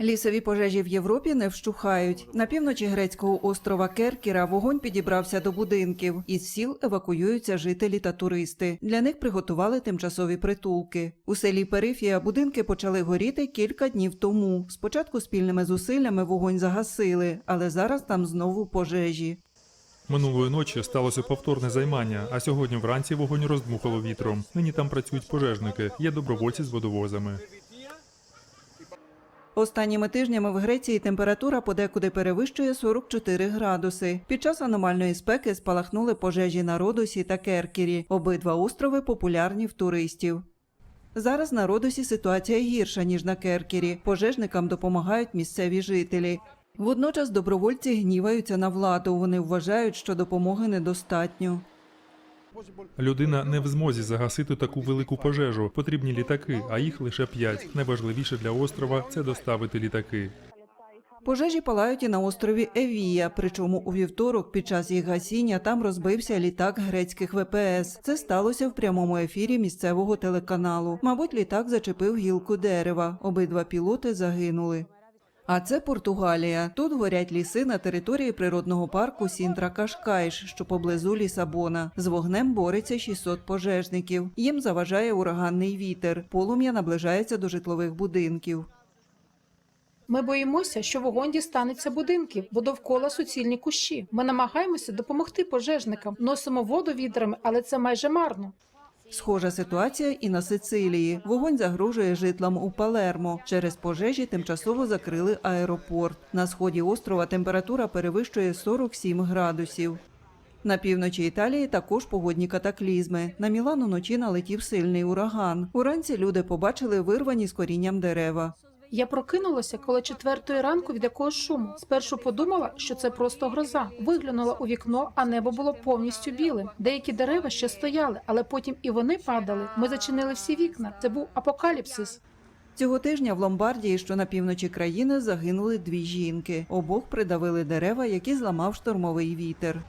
Лісові пожежі в Європі не вщухають. На півночі грецького острова Керкіра вогонь підібрався до будинків. Із сіл евакуюються жителі та туристи. Для них приготували тимчасові притулки. У селі Перифія будинки почали горіти кілька днів тому. Спочатку спільними зусиллями вогонь загасили, але зараз там знову пожежі. Минулої ночі сталося повторне займання, а сьогодні вранці вогонь роздмухало вітром. Нині там працюють пожежники, є добровольці з водовозами. Останніми тижнями в Греції температура подекуди перевищує 44 градуси. Під час аномальної спеки спалахнули пожежі на Родосі та Керкірі. Обидва острови популярні в туристів. Зараз на Родосі ситуація гірша, ніж на Керкірі. Пожежникам допомагають місцеві жителі. Водночас добровольці гніваються на владу. Вони вважають, що допомоги недостатньо. Людина не в змозі загасити таку велику пожежу. Потрібні літаки, а їх лише п'ять. Найважливіше для острова це доставити літаки. Пожежі палають і на острові Евія. Причому у вівторок під час їх гасіння там розбився літак грецьких ВПС. Це сталося в прямому ефірі місцевого телеканалу. Мабуть, літак зачепив гілку дерева. Обидва пілоти загинули. А це Португалія. Тут горять ліси на території природного парку Сінтра Кашкайш, що поблизу Лісабона. З вогнем бореться 600 пожежників. Їм заважає ураганний вітер. Полум'я наближається до житлових будинків. Ми боїмося, що вогонь дістанеться будинків, бо довкола суцільні кущі. Ми намагаємося допомогти пожежникам, носимо воду відрами, але це майже марно. Схожа ситуація і на Сицилії. Вогонь загрожує житлам у Палермо. Через пожежі тимчасово закрили аеропорт. На сході острова температура перевищує 47 градусів. На півночі Італії також погодні катаклізми. На Мілан уночі налетів сильний ураган. Уранці люди побачили вирвані з корінням дерева. Я прокинулася коли четвертої ранку від якогось шуму. Спершу подумала, що це просто гроза. Виглянула у вікно, а небо було повністю білим. Деякі дерева ще стояли, але потім і вони падали. Ми зачинили всі вікна. Це був апокаліпсис. Цього тижня в Ломбардії, що на півночі країни, загинули дві жінки. Обох придавили дерева, які зламав штормовий вітер.